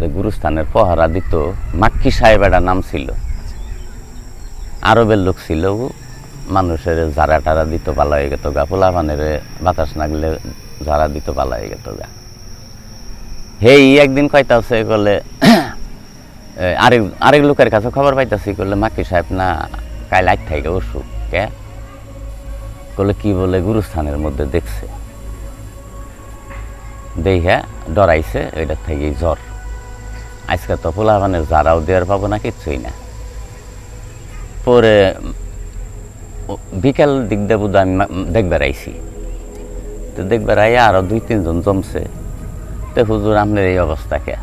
যে গুরুস্থানের পহারা দিত মাক্কি সাহেব একটা নাম ছিল। আরবের লোক ছিল মানুষের জারা টারা দিত পালা হয়ে গেত গা, পোলাপানের বাতাস নাগলে জারা দিত পালা হয়ে গেত গা। হেই, একদিন কইতাছে করলে আরেক আরেক লোকের কাছে খবর পাইতাছি করলে মাক্কি সাহেব, না, কাল আট থেকে অসুখ, কে? করলে কি বলে? গুরুস্থানের মধ্যে দেখছে। দেখে ডরাইছে, ওইটার থেকে জ্বর। আজকে তো পোলাপানের জারাও দেওয়ার পাবো না, কিচ্ছুই না। পরে বিকেল দিক দিয়ে আমি দেখবার আইছি। তো দেখবার আইয়া আরও দুই, তিনজন জমছে। তো হুজুর, আপনার এই অবস্থা কে?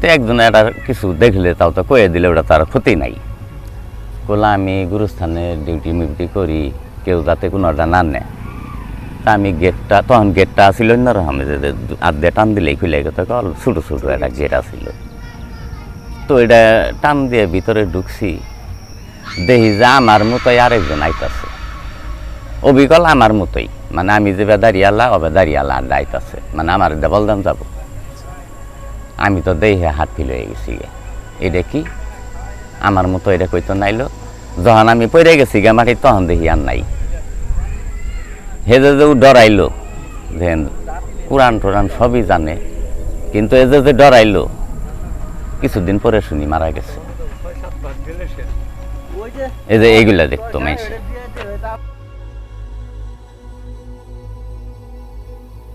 তো একজন এটা কিছু দেখলে তাও তো কয়ে দিলে, ওটা তার ক্ষতি নাই। বলে আমি গুরুস্থানে ডিউটি মিউটি করি, কেউ যাতে কোনোটা না নেয়। তা আমি গেটটা তখন গেটটা আসিল অন্যরকম যে আর দিয়ে টান দিলেই খুলে গেত কল ছোটো ছোটো একটা গেট আসিল। তো এটা টান দিয়ে ভিতরে ঢুকছি। দেখি যে আমার মতোই আরেকজন আইতাছে। অবিকল আমার মতোই মানে আমি যে দাঁড়িয়ালা অবে দাঁড়িয়ালা আর আইতাছে মানে আমার ডাবল দাম যাব। আমি তো দেখে হাত ফিল হয়ে গেছি গে। এটা কি? আমার মতো এটা কইতো নাইলো? যখন আমি পড়ে গেছি গে মাটি তখন দেখি আর নাই। হেজে যে ডরাইলো যে কোরআন টোরান সবই জানে কিন্তু এজে যে ডরাইলো কিছুদিন পরে শুনি মারা গেছে। এই যে এইগুলা দেখতো মেসে